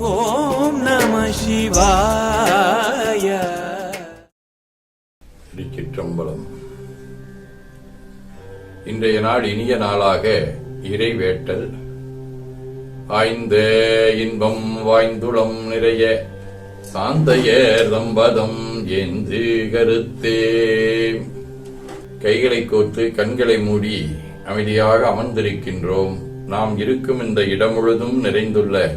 ஓம் நம சிவாய. திருச்சிற்றம்பலம் இன்றைய நாள் இனிய நாளாக இறைவேட்டல். ஆய்ந்த இன்பம் வாய்ந்துளம் நிறைய. சாந்தையர் தம்பதம் ஏந்து கருத்தே. கைகளை கோர்த்து கண்களை மூடி அமைதியாக அமர்ந்திருக்கின்றோம். நாம் இருக்கும் இந்த இடம் முழுதும் நிறைந்துள்ள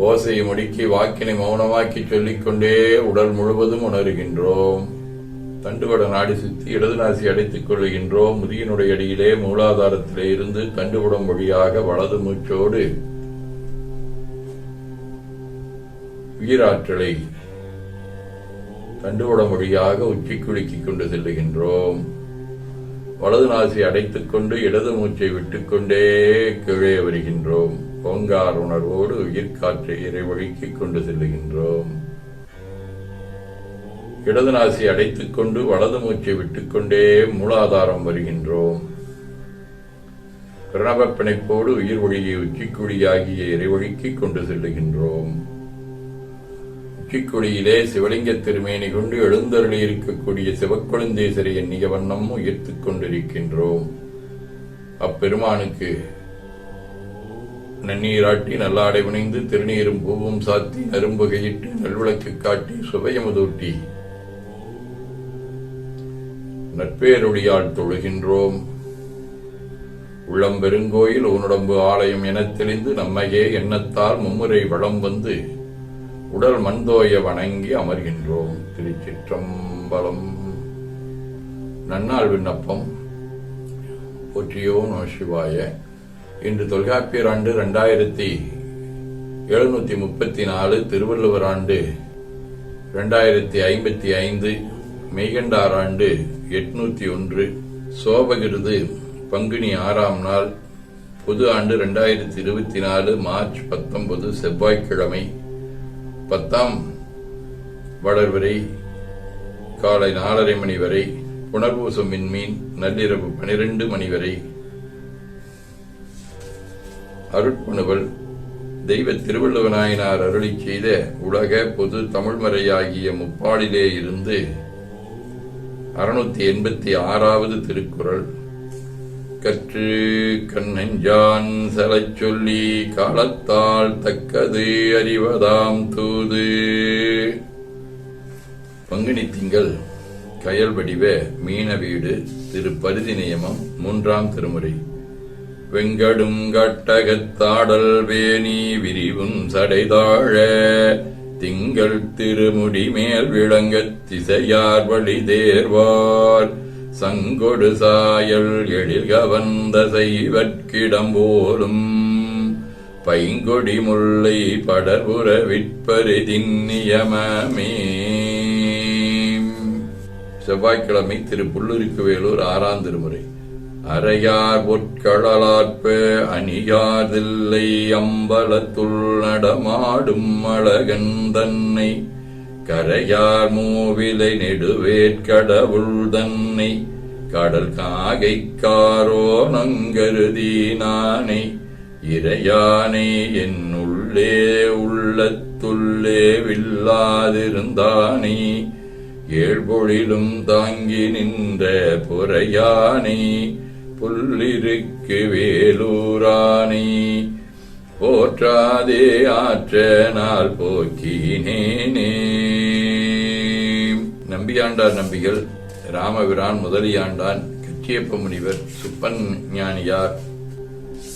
ஓசையை முடுக்கி வாக்கினை மௌனமாக்கி சொல்லிக்கொண்டே உடல் முழுவதும் உணர்கின்றோம். தண்டுவட நாடி சுத்தி இடது நாசி அடைத்துக் கொள்கின்றோம் முதியினுடைய அடியிலே மூலாதாரத்திலே இருந்து தண்டுவடம் வழியாக வலது மூச்சோடு உயிராற்றலை தண்டுவடம் வழியாக உச்சிக்குலுக்கிக் கொண்டு செல்லுகின்றோம். வலது நாசி அடைத்துக் கொண்டு இடது மூச்சை விட்டுக்கொண்டே கீழே வருகின்றோம். ஓங்கார் உணர்வோடு உயிர்காற்றை இறைவழிக்கிக் கொண்டு செல்லுகின்றோம். இடது நாசி அடைத்துக் கொண்டு வலது மூச்சை விட்டுக்கொண்டே மூலாதாரம் வருகின்றோம். பிரணவ பிணைப்போடு உயிர் ஒளியை உச்சிக்குழியாகிய இறைவழிக்கிக் கொண்டு செல்லுகின்றோம். உச்சிக்குழியிலே சிவலிங்க திருமேனி கொண்டு எழுந்தருளி இருக்கக்கூடிய சிவக்குழந்தேசரை எண்ணிய வண்ணம் உயர்த்துக் கொண்டிருக்கின்றோம். அப்பெருமானுக்கு நன்னீராட்டி நல்லாடை புனைந்து திருநீரும் பூவும் சாத்தி நரும்புகையிட்டு நல்விளக்கு காட்டி சுவையமுதூட்டி. நட்பேருடையால் தொழுகின்றோம். உள்ளம் பெருங்கோயில் உன்னுடம்பு ஆலயம் எனத் தெளிந்து நம்மையே எண்ணத்தால் மும்முறை வளம் வந்து உடல் மண்தோய வணங்கி அமர்கின்றோம். திருச்சிற்றம்பலம். நன்னாள் விண்ணப்பம். போற்றியோ நம சிவாய. இன்று தொல்காப்பியர் ஆண்டு ரெண்டாயிரத்தி எழுநூத்தி முப்பத்தி நாலு திருவள்ளுவர் ஆண்டு ரெண்டாயிரத்தி ஐம்பத்தி ஐந்து மெய்கண்டார் ஆண்டு எட்நூத்தி ஒன்று சோபகிருது பங்குனி ஆறாம் நாள் பொது ஆண்டு ரெண்டாயிரத்தி இருபத்தி நாலு மார்ச் பத்தொன்பது செவ்வாய்க்கிழமை பத்தாம் வளர்வரை காலை நாலரை மணி வரை புனர்பூசம் மின்மீன் நள்ளிரவு பனிரெண்டு மணி வரை அருட்பணுவல் தெய்வ திருவள்ளுவநாயனார் அருளி செய்த உலக பொது தமிழ்மறையாகிய முப்பாடிலே இருந்து அறுநூத்தி எண்பத்தி ஆறாவது திருக்குறள். கற்று கண்ணஞ்சான் செலச் சொல்லி காலத்தால் தக்கது அறிவதாம் தூது. பங்குனி திங்கள் கயல் வடிவ மீன வீடு திரு பரிதி நியமம் மூன்றாம் திருமுறை. வெங்கடும் கட்டகத்தாடல் வேணி விரிவும் சடைதாழ. திங்கள் திருமுடி மேல் விளங்கத் திசையார் வழி தேர்வார். சங்கொடு சாயல் எழில் கவர்ந்த செய்வற்கிடம் போலும் பைங்கொடி முல்லை படர்புற விற்பரிதின் நியமமே செவ்வாய்க்கிழமை திரு புல்லுரிக்கு வேலூர் ஆறாம் திருமுறை. அறையார் பொற்களலாற்ப அணியாதில்லை அம்பலத்துள் நடமாடும் அழகன் தன்னை. கரையார் மூவிலை நெடுவேற்கடவுள் தன்னை. கடல் காகைக்காரோ நங்கருதி நானை. இறையானை என் உள்ளே உள்ளத்துள்ளே வில்லாதிருந்தானே. ஏழ்பொழிலும் தாங்கி நின்ற புறையானே புல்லிருக்கு வேலூராணி. போற்றாதே ஆற்றனால் போக்கினேனே. நம்பியாண்டார் நம்பிகள் ராமபிரான் முதலியாண்டான் கச்சியப்ப முனிவர் சுப்பன் ஞானியார்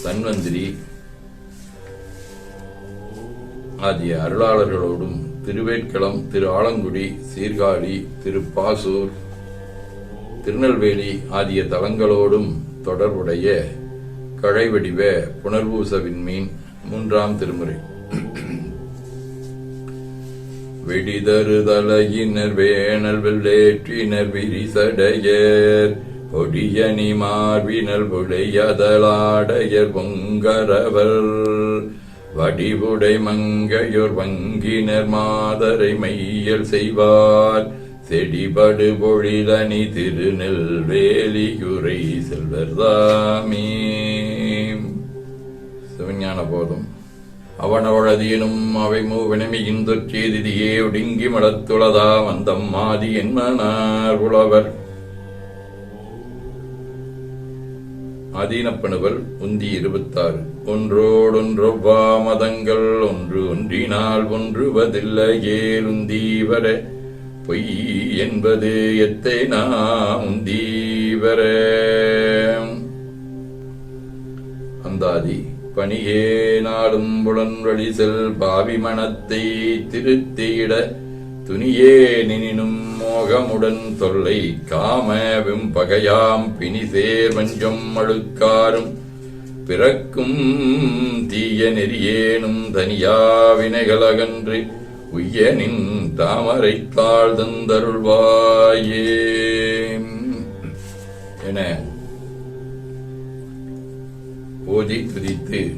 தன்வந்திரி ஆகிய அருளாளர்களோடும் திருவேட்களம் திரு ஆலங்குடி சீர்காழி திருப்பாசூர் திருநெல்வேலி ஆகிய தலங்களோடும் தொடர்புடைய கழைவடிவ புனர்பூச விண்மீன் மூன்றாம் திருமுறை. வெடிதருதலையினர் வேணல் வெள்ளேற்றினர் விரிசடையர். பொடியணி மார்பினல் புடையதலாடையர் பொங்கரவர் வடிவுடை மங்கையோர் வங்கினர் மாதரை மையல் செய்வார். செடிபடு பொழிலணி திருநெல்வேலியுரை செல்வர்தாமே. சிவஞான போதும். அவனவழதியனும் அவை மூவினமியின் தொற்றேதிதியே ஒடுங்கி மடத்துளதா வந்தம் மாதி என்மனார் உழவர். ஆதீனப்பணுவல் உந்தி இருபத்தாறு. ஒன்றோடொன்றொவ்வா மதங்கள் ஒன்று ஒன்றினால் ஒன்றுவதில்லையேல் உந்தீவர பொய் என்பது எத்தை நாம் தீவர. அந்தாதி பணியே நாடும் புலன்வழி செல் பாவி மனத்தை திருத்தியிட துணியே நினினும் மோகமுடன் தொல்லை காம வெம்பகையாம் பிணிசேர் வஞ்சம் அழுக்காரும் பிறக்கும் தீய நெறியேனும் தனியா வினைகளகன்று உய்யனின் தாமரை தாழ்தந்தருள்வாயே என ஓதி துதித்து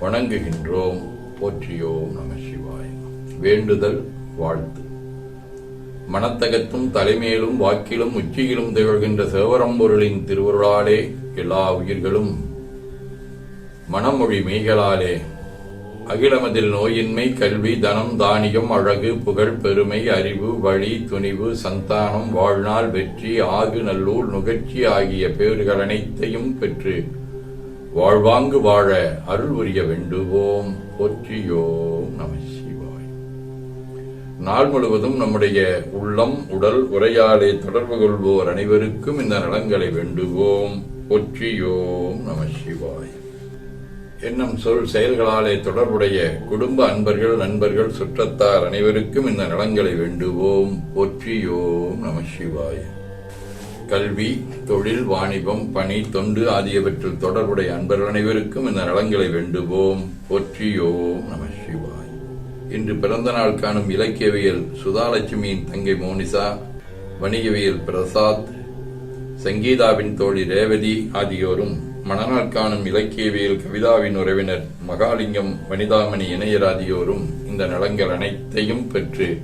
வணங்குகின்றோம் போற்றியோம் நம சிவாய். வேண்டுதல் வாழ்த்து. மனத்தகத்தும் தலைமையிலும் வாக்கிலும் உச்சியிலும் திகழ்கின்ற சிவரம்பொருளின் திருவருளாலே எல்லா உயிர்களும் மனமொழி மெய்களாலே அகிலமதில் நோயின்மை கல்வி தனம் தானியம் அழகு புகழ் பெருமை அறிவு வழி துணிவு சந்தானம் வாழ்நாள் வெற்றி ஆகு நல்லூர் நுகர்ச்சி ஆகிய பேறுகள் அனைத்தையும் பெற்று வாழ்வாங்கு வாழ அருள் உரிய வேண்டுவோம். போற்றியோம் நம சிவாய். நாள் முழுவதும் நம்முடைய உள்ளம் உடல் உரையாடை தொடர்பு கொள்வோர் அனைவருக்கும் இந்த நலங்களை வேண்டுவோம். போற்றியோம் நம சிவாய். என்னும் சொல் செயல்களாலே தொடர்புடைய குடும்ப அன்பர்கள் நண்பர்கள் சுற்றத்தார் அனைவருக்கும் இந்த நலன்களை வேண்டுவோம். போற்றியோம் நம சிவாய். கல்வி தொழில் வாணிபம் பணி தொண்டு ஆகியவற்றில் தொடர்புடைய அன்பர்கள் அனைவருக்கும் இந்த நலங்களை வேண்டுவோம். போற்றியோம் நம சிவாய். இன்று பிறந்த நாள் காணும் இலக்கியவியல் சுதாலட்சுமியின் தங்கை மோனிசா வணிகவியல் பிரசாத் சங்கீதாவின் தோழி ரேவதி ஆகியோரும் மணநாள் காணும் இலக்கியவியல் கவிதாவின் உறவினர் மகாலிங்கம் வனிதாமணி இணையர் ஆகியோரும் இந்த நலங்கள் அனைத்தையும் பெற்று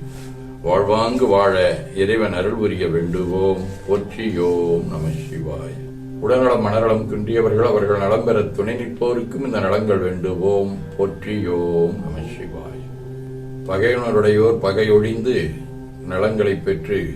வாழ்வாங்கு வாழ இறைவன் அருள் புரிய வேண்டுவோம். போற்றியோம் நம சிவாய். உடல்நலம் மனநலம் குன்றியவர்கள் அவர்கள் நலம் பெற துணை நிற்போருக்கும் இந்த நலங்கள் வேண்டுவோம். போற்றியோம் நம சிவாய். பகையுணருடையோர் பகையொழிந்து நலங்களை பெற்று